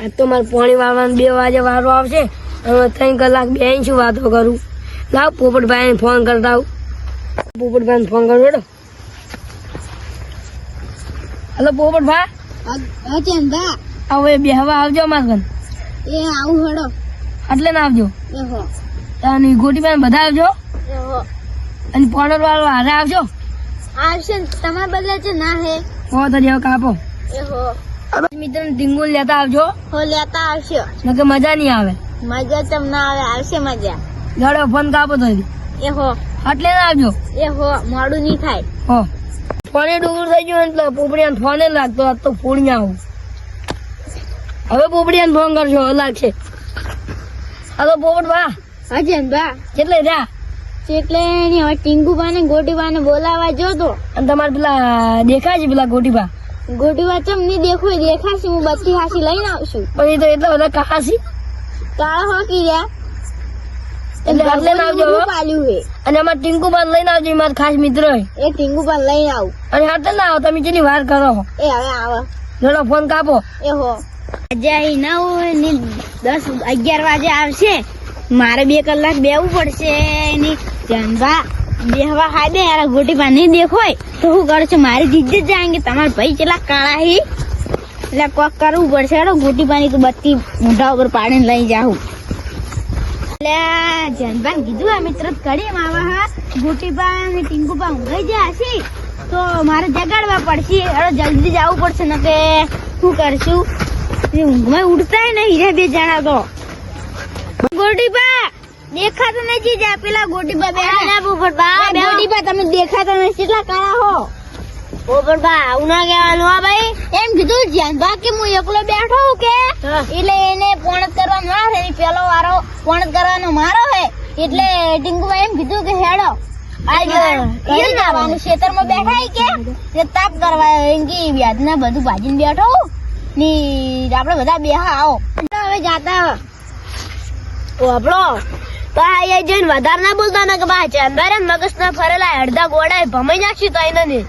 આજ તો મારે પોણી વાળવાનું બે વાગે વારો આવશે. અને ત્રણ કલાક બે શું વાતો કરું? લાવ પોપટભાઈને ફોન કરતા આવું. પોપટભાઈને ફોન કરું બેટો હલો પોપટભાઈ અચંદા હવે બે હવા આવજો ઘર. એ આવું હડો. એટલે ના આવજો. અને ગોટીભાઈ બધા આવજો. અને પોડર વાળો હારે આવજો. આવશે તમારે તમારા બદલે છે ના હે. હો તો જેવો કાપો. એ હો મિત્ર ટીંગુલ લેતા આવજો. હો લેતા આવશે. નકે મજા નહીં આવે. મજા તમને ના આવે આવશે મજા. લડો ફોન કાપો તો. એ હો. એટલે ના આવજો. એ હો મોડું નહીં થાય. હો. ફોને ડૂર થઈ ગયું એટલે પોપડીયા ફોને લાગતો આ તો ફોડી આવું. હવે પોપડીયા ફોન કરશો લાગશે. હલો પોપડ બા. અચંદા કેટલે રહ્યા? એટલે હવે ટીંગુબા ને ગોટીબા ને બોલાવા જો તો. અને તમારે પેલા દેખાય છે પેલા ગોટીબા? ગોટીબા વાચમની દેખું એ દેખાશે હું બચકી હાસી લઈને આવશું. પછી તો એટલા બધા કહાસી એટલે આવજો પાલ્યું હે અને અમારે ટીંકુ બાદ લઈને આવજો એ ખાસ મિત્ર હોય એ ટીંગુબા લઈને આવું. અને હાથે ના આવો તમે કેટલી વાર કરો એ હવે આવો. લડો ફોન કાપો. એ હો. આજે અહીં નવ ને દસ અગિયાર વાગે આવશે. મારે બે કલાક બેવું પડશે એની ધ્યાનભા બેહવા હાદે યાર ગોટીબા નહીં દેખોય. તો હું કરું છું, મારી જીજે જાયંગે. તમારા ભાઈ ચેલા કાળા હી. એટલે કોક કરવું પડશે. હેડો ગોટીબાની તો બત્તી મોઢા ઉપર પાડીને લઈ જાઉં. એટલે જનભાન કીધું આ મિત્ર કરીએ માવા હા. ગોટીબા અને ટીંકુબા ઊંઘાઈ ગયા છે તો મારે જગાડવા પડશે. હેડો, જલ્દી જવું પડશે. ને કે શું કરશું ઊંઘમાં ઉઠતાય નહીં રે બે જણા તો. ગોટીબા દેખાતો નથી જા પેલા ગોટીબા બે ગોટીબા તમે દેખાતા નથી કેટલા કાળા હો. પોપટબા આવું ના કહેવાનું હા ભાઈ. એમ કીધું જ્યાનબા કે હું એકલો બેઠો હું કે? એટલે એને પોણત કરવા ના છે પેલો વારો પોણત કરવાનો મારો હે એટલે ટીંકુભાઈ એમ કીધું કે હેડો ખેતરમાં બેઠા કે? તાપ કરવા એમ કે વ્યાજના બધું ભાજીને બેઠો. ની આપણે બધા બેહા આવો. હવે જાતા. આપણો. તો અહીંયા જઈને વધારે ના બોલતા ને કે બા ચંદારે મગજ ના ફરેલા અડધા ગોળા ભમાઈ નાખશું તો એને ને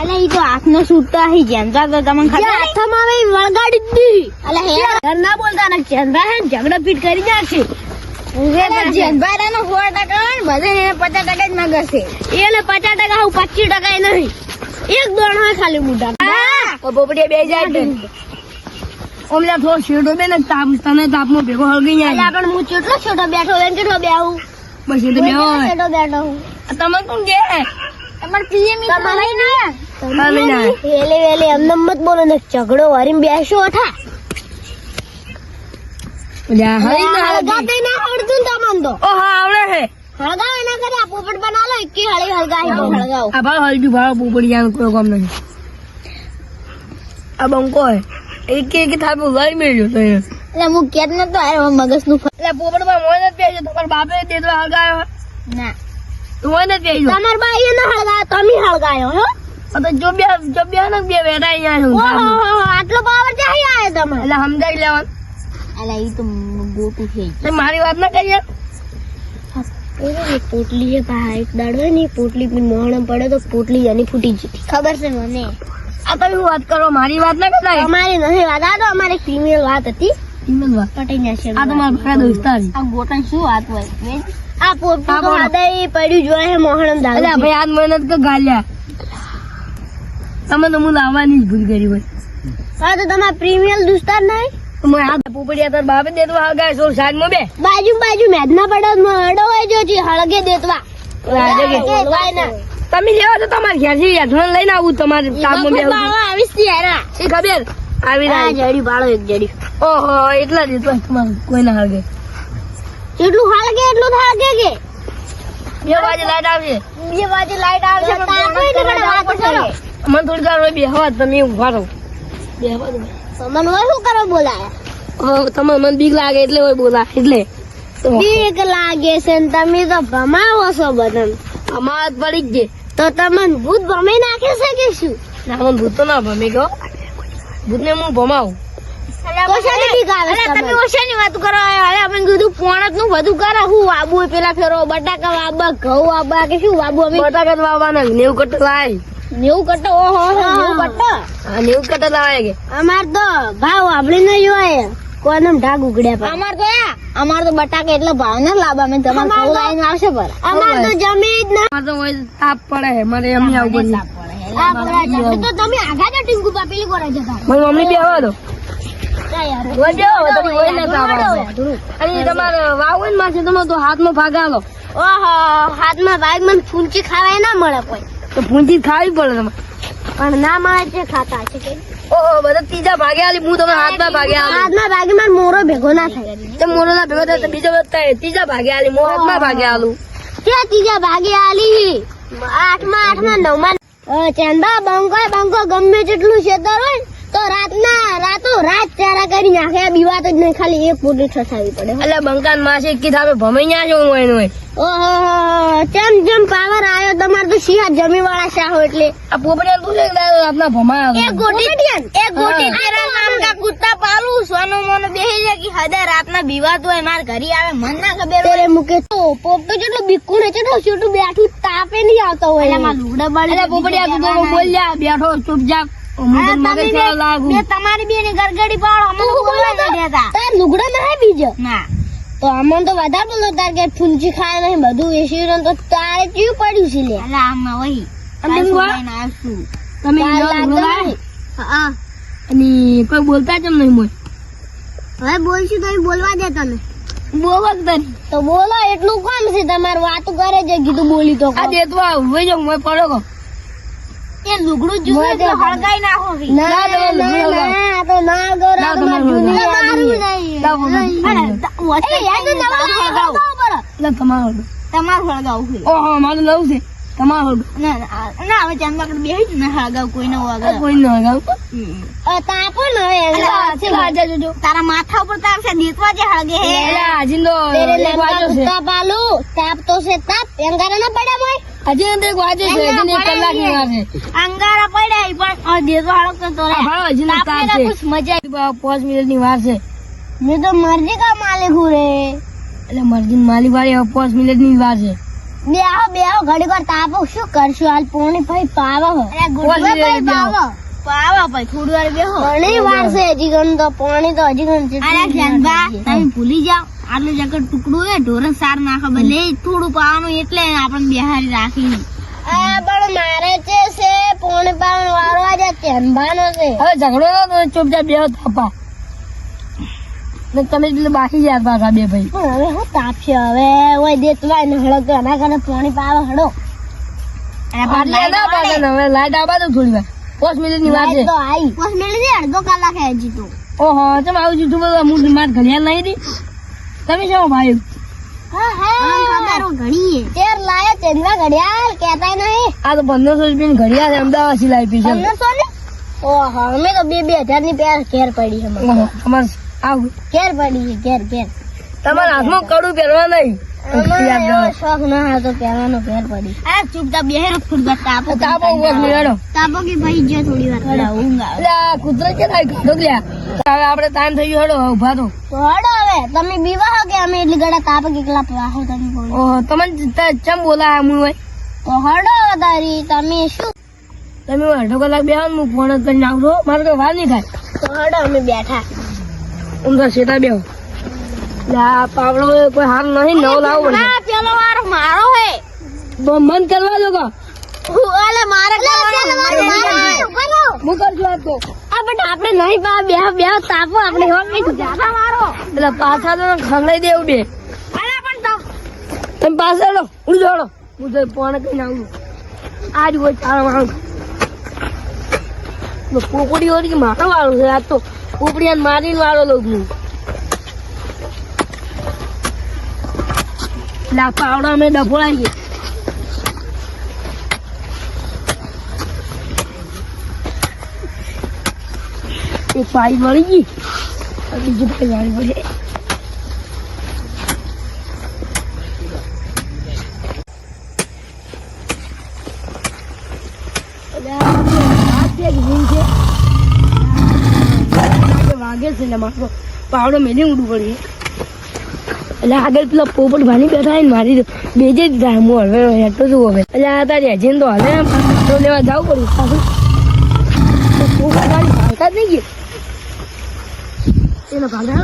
અલે ઈ તો હાથનો સૂટતા હી જેંદા તો ખાતા હાથમાં આવે વળગાડી દી અલે હે? ઘર ના બોલતા ને ચંદા હે ઝઘડા પીટ કરી નાખશે. જેનભાઈ નો સો ટકા એને પચાસ ટકા જ મગજ છે એને પચાસ ટકા હું પચીસ ટકા નહીં. એક દોણ હોય ખાલી મોટા પોપડિયા બે! જાય ઓમલા થોડો છેડો બે ને તાપ તને તાપમાં ભેગો હળગી એટલે જાય પણ હું કેટલો છોટો બેઠો એમ કેટલો બેહું? બસ એટલે બેહો છેડો બેઠો હું તમે કોણ કે? તમાર પીએમ તમારે ના? હા, ના. વેલે વેલે એમને મત બોલો ને ઝઘડો વારીને બેસો અઠા. ઓલા હરી ના હળગાતે ના આવડતું ને તમને તો. ઓ હા આવડે હે. હળગાવ એના કરે આ પોપટ બના લો એકી હળી હળગાવી દો હળગાવ. આ ભાવ હલજુ ભાવ પોપડિયાનું કોઈ કામ નહીં આ બંકો હે. એક એક થાપ લઈ મેળ્યો તો એ. એટલે હું કેત નતો આવ્યો મગજનું એટલે પોપડમાં મોય નથી પહેર્યો તમાર બાપે તે તો હળગાયો ના. તું મોય નથી પહેર્યો તમાર બાઈ ન હળગાયો તમે હળગાયો હો? તો જો બે જો બે ન બે વેરા અહીંયા ઓહો હો, હો, આટલો પાવર ચાહી આયો તમે એટલે સમજાઈ લેવાનું. એટલે ઈ તો ગોટું છે મારી વાત ના કહીએ પોટલી છે પા એક દાડો ને પોટલી મોણ પડે તો પોટલી એની ફૂટી જતી ખબર છે મને? આ તમે વાત કરો? મારી વાત ના કરતા અમારી નથી વાત. આ તો અમારી ફિમેલ વાત હતી. ફિમેલ વાત. પટાઈ જશે આ તો મારા દોસ્તારી આ ગોટન શું વાત હોય? આ આ તો. પડ્યું જોયે હે મોહણમ એટલે અલ્યા ભાઈ આજ મહેનત કે ગાલ્યા. તમે તો હું લાવવાની જ ભૂલ કરી હોય. હા તો તમારા પ્રીમિયર દુસ્તાર નહીં? મેં આ પોપડિયા તાર બાપે દેતવા તો હળગાય સાજ સાઈડમાં બે. બાજુ બાજુ મેદના પડે મડો હોય જો હળગે દેતવા તમે લેવા તો તમારે ઘેરથી યજમાન લઈને આવું તમારે તાપમાં બે આવીશ ખબર? આવી રહ્યા જડી ભાડો એક જડી. ઓહો એટલા જ તમારે કોઈ ના હાગે? જેટલું હાલગે એટલું હળગે કે. બે વાજે લાઈટ આવશે બે વાજે લાઈટ આવશે. મને થોડી વાર હોય બે હવા તમે ઊભા રહો. બે હવા દો. મન હોય શું કરો બોલાય તમે મને બીક લાગે એટલે હોય બોલા એટલે. બીક લાગે છે ને તમે તો ભમાવો છો બધા અમાર પડી જ ગયે તો તમને ભૂત ભમાઈ નાખે છે કે શું? ના મને ભૂત તો ના ભમે ગયો ભૂત ને હું ભમાવું? તો શાની બીક આવે છે તમે ઓછાની વાત કરો હવે અમે કીધું પોણતનું બધું કરે હું વાબુ હોય પેલા ફેરો બટાકા વાબા ઘઉં વાબા કે શું વાબુ અમે? બટાકા વાવવાના નેવું કટ્ટા લાય નેવું કટ્ટો? ઓહો નેવું કટ્ટો? નેવું કટ્ટા લાવે કે. અમાર તો ભાવ આપણે નહીં હોય કોને ઢાક ઉગડ્યા પર અમાર તો અમાર તો બટાકા એટલે ભાવ ના લાવવા મેં તમારે ખાવું લાવીને આવશે પર અમાર તો જમી જ ના અમાર તો હોય તાપ પડે છે મારે એમ આવું પડ્યું તો તમે આગા જો ટીંકુ પાપીલી કરે જતા. મારી મમ્મી દો. તમે તમે બાઈકમાં ફૂંચી ખાવાય ના મળે કોઈ. તો ખાવી પડે તમારે. પણ ના મળે છે ખાતા છે કે ઓહો બધા ત્રીજા ભાગે આલી હું તમે હાથમાં ભાગે આલી. હાથમાં બાઈક માર મોરો ભેગો ના થાય. તે મોરો ના ભેગો થાય તો બીજો બધા ત્રીજા ભાગે આલી મો હાથમાં ભાગે આલું. ત્યાં ત્રીજા ભાગે આલી. આઠમાં આઠમાં નવમાં. ચંદા બંકો બંકો ગમે તેટલું શેતર હોય તો રાતના રાતો રાત ચારા કરી નાખે બીવાત જ નહીં ખાલી એક પૂરી ઠસાવી પડે. એટલે બંકાન માસી કી થાપે ભમાઈ ન્યા છો હું એનું ઓહો ચમ ચમ પાવર આવ્યો તમાર તો સિંહા જમી વાળા શાહો એટલે. આ પોપડિયા તું છે કે દાદા આપના ભમાયા એક ગોટી એક ગોટી તેરા નામ કા કુત્તા પાલું સોનો મોનો બેહી જાય કે હદે રાતના બીવાત હોય માર ઘરી આવે મન ના ખબર તેરે મુકે તો પોપ તો જેટલો બિકુ ને જેટલો છોટું બેઠું તાપે નહીં આવતો હોય. એટલે માં લુગડા બાળી એટલે પોપડિયા તું બોલ્યા બેઠો ચૂપચાપ હું તો મગજ ચાલવા લાગુ. તમારી ગરગડી પાડો તો બોલવા નહીં દેતા તાર લુગડા ના બીજો? ના. તો અમને તો વધારે બોલો તાર કે ફૂંચી ખાય નહીં બધું વેસી તો તારે કેવું પડ્યું છે લે. અલા આમાં વહી. અને હું તમે હા અને કોઈ બોલતા જ નહીં મોય. હવે બોલશું તો બોલવા દે તને. બોલો તો બોલો એટલું કોમ છે? તમારું વાતું કરે છે કીધું બોલી તો આ દેતવા હોય જો મોય પડો કો એ લુગડું જુએ તો હળગાઈ નાખો ના ના, ના ના તો ના ના. યાદી. લાવો, લાવો. અરે, એ યાદ જ નવા હળગાવો. એટલે તમારો. તમારું હળગાવું. છે. ઓહો મારું લવ છે. તમારો ના ના ના હવે ચાંદા પર બેહી જ ના હળગાવ કોઈને વગર કોઈ ન ગાવ તાપો ને હવે તારા માથા ઉપર તાપ છે દેતવા જે હળગે હે તેરે છે. તાપ આલુ તાપ તો છે તાપ ના પડ્યા મોય હજી અંદર વાજે છે હજી એક કલાકની વાર છે. અંગારા પડ્યા પણ આ દેતો હળગતો તો ભાડો હજી નો તાપ છે. મજા પાંચ મિનિટની વાર છે. મેં તો મરજી કા માલિક હું રે? એટલે મરજી માલિક વાળી હવે પાંચ મિનિટની વાર છે. બે આવો બે આવો ઘડી વાર તાપો શું કરશું? હાલ પોણી ભાઈ પાવો પોણી ભાઈ પાવો. પાવો ભાઈ થોડી વાર બેહો. ઘણી વાર છે હજી ગણ તો પોણી તો હજી ગણ અરે જનબા તમે ભૂલી જાઓ. આટલું જગત ટુકડું હે ઢોરણ સાર નાખો ભલે. થોડું પાવાનું એટલે આપણે બિહારી રાખી પણ મારે છે છે પોણી પાવન વાળો આજે ચંબાનો છે. હવે ઝઘડો ના તો ચૂપચાપ બે થાપા. ને તમે પેલું બાકી જાય પાછા બે ભાઈ. પણ હવે હું તાપશે હવે ઓય દેતવાય ને હળો તો એના કારણે પોણી પાવ હળો. આટલે ના પાડે ને હવે લાઈટ આવવા તો થોડી વાર. પાંચ મિનિટની વાત છે. તો આઈ. પાંચ મિનિટ અડધો કલાક હે હજી તો. ઓહો તમે આવું છું બધું હું માર ઘડિયાળ નહીં દી. તમે શું ભાઈ. હા હા. ઘણી તેર ઘડિયાળ કહેતા નહીં. આ તો પંદરસો રૂપિયા ઘડિયાળ છે લાવી પી છે. પંદરસો ને? ઓહો અમે તો બે બે હજારની પેર ઘેર પડી છે અમારે. ઓહો તમારે ઘેર પડી છે ઘેર ઘેર. તમારા હાથમાં કડું પહેરવા નહીં. શોખ ના હતો પહેરવાનો ઘેર પડી. અરે ચૂપચાપ બેહેરો ફૂટબા તાપો તાપો ઊભો મેળો તાપો કે ભાઈ જે થોડી વાર થોડા ઊંઘ આવે. એટલે કે થાય? ગાઢો લ્યા હવે આપણે ટાઈમ થઈ ગયો હેડો ઊભા તો તો હડો હવે તમે બીવા હો કે અમે એટલી ગળા તાપ કેટલા પાહો તમે બોલો. ઓહો તમને ચમ બોલા હું હોય? તો હડો તારી તમે શું? તમે અડધો કલાક બે હું ફોન જ કરીને આવજો મારે તો વાર નહીં થાય. તો હડો અમે બેઠા. હું તો શેતા બેહો. એટલે પાવડો કોઈ હાર નહીં નવો લાવો ના પેલો વાર મારો હે. મન કરવા દો કો. અલે મારે કરવાનો હું કરજો આ તો. આ બટ આપણે નહીં પા બે બે તાપો આપણે હોલ કઈ જાતા મારો એટલે પાછા તો ખંગડાઈ દેવું બે. અરે પણ તો તમે પાછળ ઉડી જાડો હું તો ફોન કરીને આવું. આજ હોય ચાર વાળું. પોપડી હોય કે મારો વાળું છે આ તો પોપડી મારીને વાળો લઉં છું. આ પાવડો અમે ડફોળાઈએ એક પાઈ વળી ગઈ. બીજી પાઈ વાળી આ વાગે છે ને મારો. પાવડો મેલી ઉડવું પડી. એટલે આગળ પેલા પોપટ ભાની બેઠા ને, મારી બેજે દીધા હું હળવે હેઠો હવે. એટલે આ તારી હજી તો હાલે તો લેવા જવું પડ્યું પાછું તો પોપટ ભાની ભાળતા જ નહીં ગઈ એને ભાગા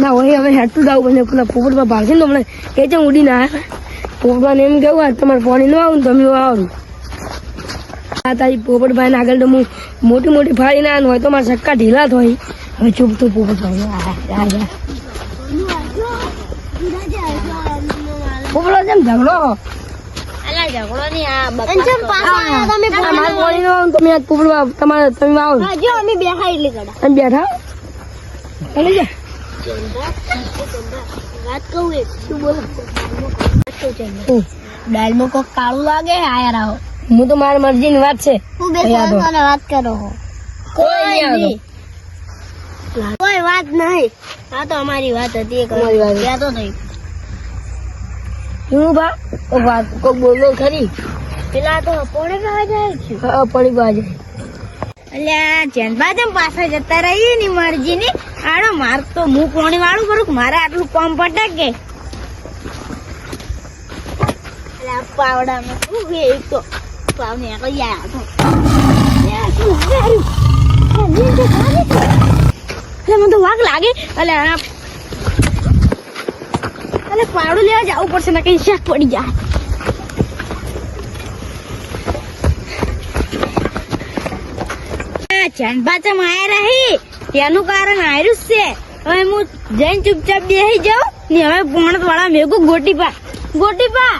ના હોય હવે હેઠું જવું બને પેલા પોપટમાં ભાગશે ને તો હમણાં એ છે ઉડીને આવ્યા પોપટમાં એમ કેવું, આ તમારે પાણી ન આવું તમે આવું આ તારી પોપટભાઈ ને આગળ તો મોટી મોટી ફાળીને ના, હોય તો મારા સક્કા ઢીલા થાય ન આવું ને તમે આજ પોપટમાં તમારે તમે આવો હા જો અમે બેહા એટલી કડા અને બેઠા દાલમાં કોક કાળું લાગે આયા આવો હું તો મારી મરજી ની વાત છે વાત કરો કોઈ નહીં. કોઈ વાત નહીં. આ તો અમારી વાત હતી વાત. કહેતો નહીં હું બા વાત કોક બોલો ખરી? પેલા તો પોણે ખાવા જાય છે. હા પડી બાજુ અલ્યા જેનબા જેમ પાછા જતા રહીએ ની મરજી ની આડો માર તો હું પોણી વાળું કરું મારે આટલું પંપ પટકે. પાવડામાં શું છે એક તો? પાવ ને એકલી આયા અલ્યા, મને તો વાઘ લાગે. અલ્યા આ પાડું લેવા જવું પડશે ને કઈ શાક પડી જાય. ચંપાચમ આયા રહી. તેનું કારણ આયરું છે. હવે હું જઈને ચૂપચાપ બેસી જાઉં. ને હવે પોણત વાળા મેઘું ગોટી પા ગોટી પા.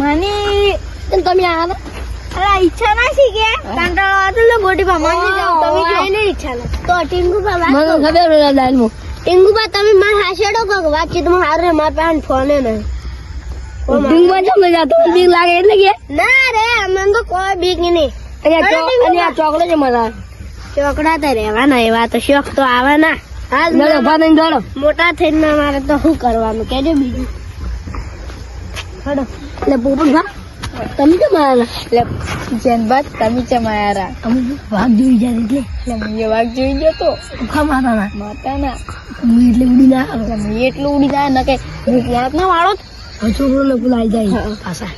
મને તમે આ અલા ઈચ્છા ના છે કે? કંટાળો આવતો લે ગોટી પા જાવ તમે જો નહીં ઈચ્છા ના. તો ટીંગુ પા વાત મને. ખબર છે દાલમો. ટીંગુ પા તમે માર હાસેડો કહો વાતચીતમાં હારે માર પાસે ફોને નહીં. ડીંગમાં જમ જાતો બીક લાગે એટલે કે? ના રે અમને તો કોઈ બીક નહીં. અને આ. ચોકડો છે મારા. ચોકડા તો રહેવાના એવા તો શોખ તો આવવાના. હાલ મોટા થઈને મારે તો શું કરવાનું? કેજો બીજું. હડો. એટલે પોપટ તમે કેમ આયા એટલે જેનબાદ તમે ચમાયારા અમે વાઘ જોઈ જાય એટલે. એટલે મેં વાઘ જોઈ ગયો તો. ખા માતા ના માતાના. હું એટલે ઉડી ના આવ્યો એટલે મેં એટલું ઉડી જાય ને કે હું ક્યાંક ના વાળો છોકરો ને ભૂલાઈ જાય. પાછા.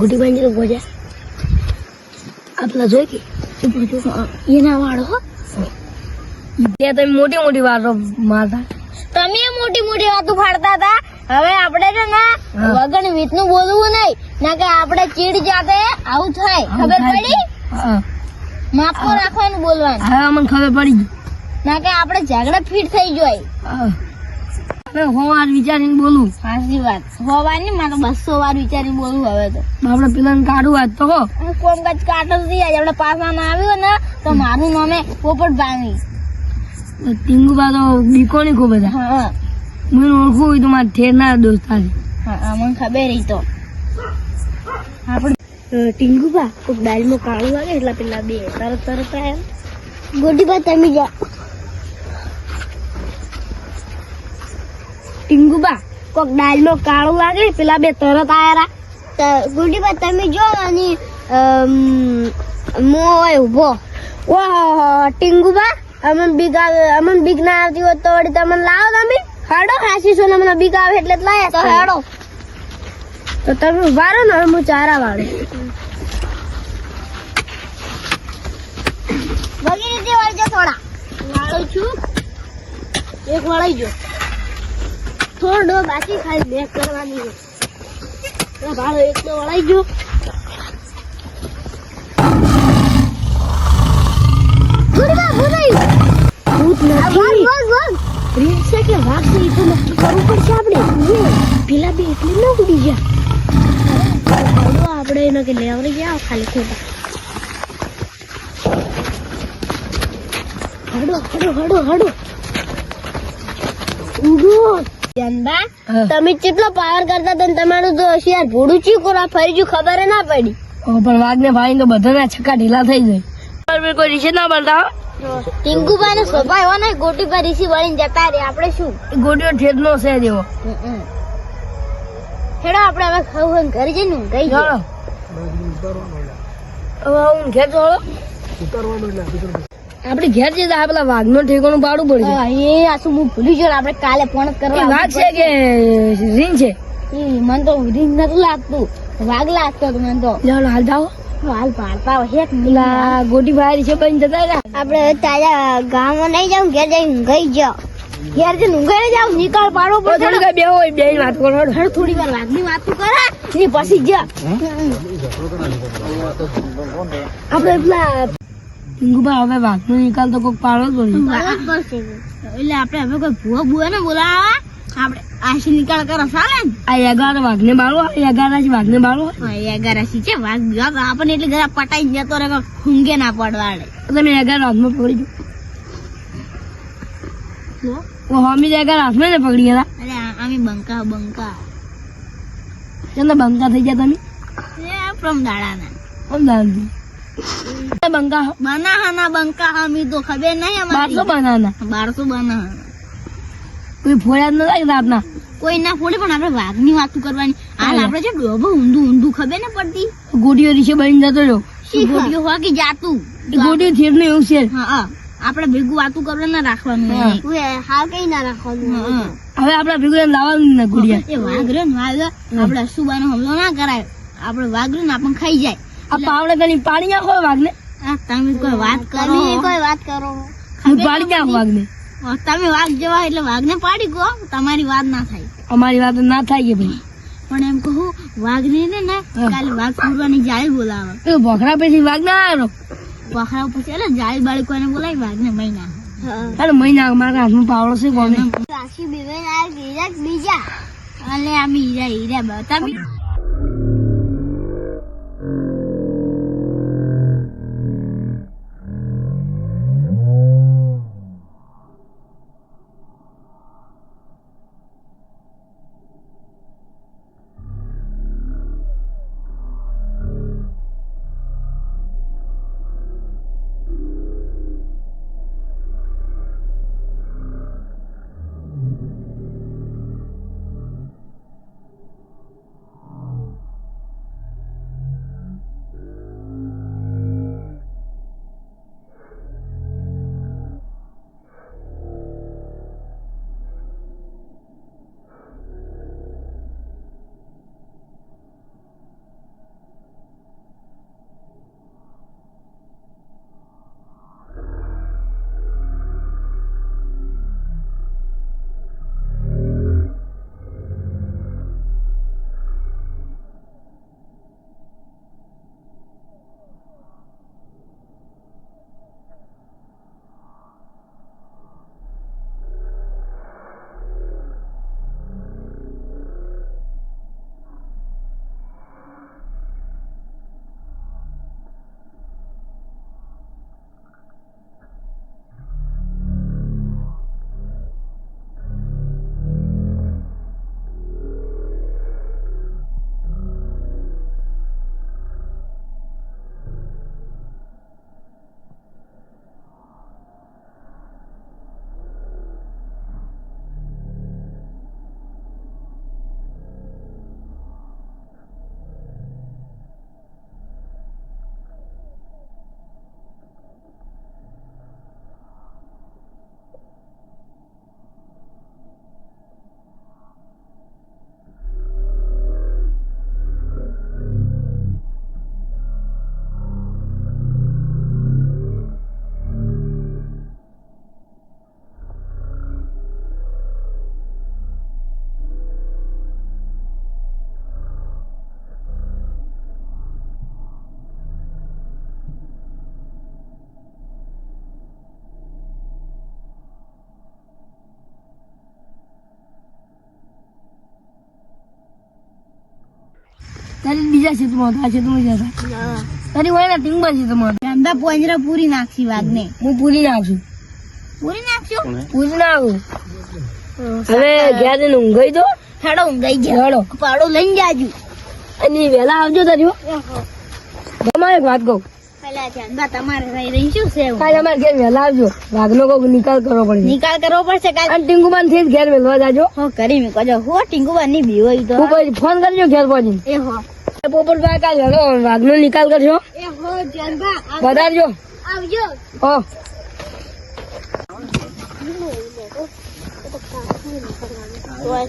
ગુટી બાંધી તો ગોજા આપલા જોઈ કે? એના વાળો હો. ત્યાં તમે મોટી મોટી વાતો મારતા. તમે મોટી મોટી વાતો ફાડતા હતા? હવે આપણે છે ને. વગર વીતનું બોલવું નહીં. ના કે આપણે ચીડ જાતે આવું થાય. ખબર પડી? માફો રાખવાનું બોલવાનું. હવે અમને ખબર પડી. ના કે આપણે ઝઘડા ફીટ થઈ જાય. હવે હું વાર વિચારીને બોલું. સાચી વાત. સો વાર નહીં મારે બસો વાર વિચારી બોલું હવે તો. આપણે પેલા કાઢું વાત તો કોમ કાચ કાઢો નથી આજે. આપણે પાસા આવ્યો આવ્યું ને તો મારું નામે પોપટ ભાંગી ટીંગુ બા તો બીકો ખૂબ બધા હા. મને ઓળખું હોય તો મારા ઠેરના દોસ્તાર મને ખબર રહી તો. આપણે ટીંગુ બા કોઈક દાલમાં કાળું લાગે એટલે પેલા બે તરત તરત આવ્યા ગોટીબા તમે જા. ટીંગુબા કોક દાલમાં કાળું લાગે પેલા બે તરત આવ્યા ગુડીબા તમે જો અને મો હોય ઊભો ઓહો ટીંગુબા અમન બીક આવે અમન બીક ના આવતી હોત તો વળી તમને લાવો તમે. હાડો ખાસી સોના મને બીક આવે એટલે લાયા તો હાડો. તો તમે ઊભા રહો ને હું ચારા વાળું. બગી રીતે વળજો થોડા. વાળું છું. એક વળાઈ ગયો. થોડો બાકી ખાલી બેક કરવાની છે. ભાડો એક તો વળાઈ ગયો. ભૂત નથી. રીત છે કે વાઘ છે એ તો નક્કી કરવું પડશે આપણે. પેલા બે એટલે ન ઉડી ગયા. આપણે એને કે લેવડી ગયા ખાલી ખોટા. હડો હડો હડો હડો ઉડો. જનબા તમે કેટલો પાવર કરતા હતા ને તમારું તો હોશિયાર ભૂડું ચી કોરા ફરી ગયું ખબર ના પડી. ઓ, પણ વાઘને ભાઈ તો બધાના છક્કા ઢીલા થઈ જાય. કોઈ રીસે ના બોલતા ટીંકુબા નો સ્વભાવ એવો ને ગોટી પર રીસી વળીને જતા રે આપણે શું? ગોટીઓ ઠેરનો છે જેવો હેડો આપણે હવે ખાવું ઘરે જઈને ઊંઘાઈ ચાલો. હવે આ પેલા વાઘનો ઠેકાણું પાડવું પડે એ આ શું હું ભૂલી ગયો આપડે આપણે કાલે ફોન કરવા વાઘ છે કે રીંગ છે? મને તો રીંગ નતું લાગતું. વાઘ લાગતો મને તો. ચાલો હાલ જાઓ. હાલ પાડતા હેક પેલા ગોટી બહાર છે પણ જતા રહ્યા આપણે તાજા ગામમાં નહીં જાઉં ઘેર જઈને ઊંઘાઈ જાઓ. ઘેર જઈને ઊંઘાઈ જાવ નિકાલ પાડવો ઓ, થોડી વાર બે બે વાત કરો. હેડો. થોડી વાર વાઘની વાત કરે ને પછી જા આપણે પેલા ટીંગુબા હવે નિકાલ તો કોક પાડો જ પડશે એટલે આપણે હવે કોઈ ભૂવા ભૂવા ને બોલાવા. આપણે આશી નિકાલ કરો ચાલે ને? આ એગાર વાઘને બાળો આ એગાર રાશી વાઘને બાળો. એગારાશી છે વાઘ આપણને એટલે ઘરે પટાઈ જતો રહે ખૂંગે ના પડવાડે તમે એગાર હાથમાં પકડી જો ઓ હમી એગાર હાથમાં ને પકડી ગયા અરે બંકા બંકા. કેમ બંકા થઈ ગયા તમે? એ પ્રમ દાડાના. દાંડી બંકા હમી તો ખબર નહીં બારસો બનાના બારસો બનાહાના. કોઈ ફોડ્યા નતા રાતના કોઈ ના ફોડે પણ આપણે વાઘની વાત કરવાની. હાલ. આપણે છે ડોબો ઊંધું ઊંધું ખબર ને પડતી? ગોટીઓ રીશે બની જતો રહ્યો. ગોટીઓ હોય કે જાતું. એ ગોટીઓ ને એવું છે. હા હા. આપણે ભેગું વાતું કરવા ના રાખવાનું હા. કઈ ના રાખવાનું હવે આપડા ભેગું લાવવાનું ને ગોડિયા એ વાઘરે ને વાઘ આપણે અશુબાનો હમલો ના કરાય. આપણે વાઘરે ને આપણને ખાઈ જાય. આ પાવડે કની પાણી નાખો વાઘને. તમે કોઈ વાત કરો. કોઈ વાત કરો. પાણી નાખો વાઘને. તમે વાઘ જવા એટલે વાઘને પાડી કહો તમારી વાત ના થાય. અમારી વાત ના થાય કે ભાઈ. પણ એમ કહું વાઘ ને ને ને કાલે વાઘ ફૂરવાની જાય બોલાવે. પેલો ભોખરા પછી વાઘ ના આવ્યો પખડા પછી એટલે જાય બાળી કોઈને બોલાવી વાઘ ને મહિના અરે મહિના મારા હાથમાં પાવડો છે કોને રાશી બીજા અને આ હીરા હીરા બતા તારી બીજા ક્ષેત્રમાં આ ક્ષેત્રમાં જતા તારી હોય ને ટીંગમાં ક્ષેત્રમાં. ધંધા પોંજરા પૂરી નાખી વાઘને હું પૂરી નાખશું પૂરી નાખશું? પૂરી નાખું હવે ગયા દિન ઊંઘાઈ તો હેડો ઊંઘાઈ ગયા. હેડો. પાડો લઈને જાજુ. અને વેલા આવજો તારી તમારે એક વાત કહું. તમારે રહી રહી શું છે કાલે અમારે ઘેર વહેલા આવજો. વાઘનો કોઈક નિકાલ કરવો પડશે. નિકાલ કરવો પડશે કાલ? અને ટીંગુમાનથી ઘેર જાજો. હો કરી મેં કજો હો ટીંગુબા ની બી હોય તો. હું ફોન કરજો ઘેર પહોંચીને. એ હો. પોપટભાઈ કાલ વહેલો વાઘનો નિકાલ કરજો. વધારજો. આવજો. હો. તો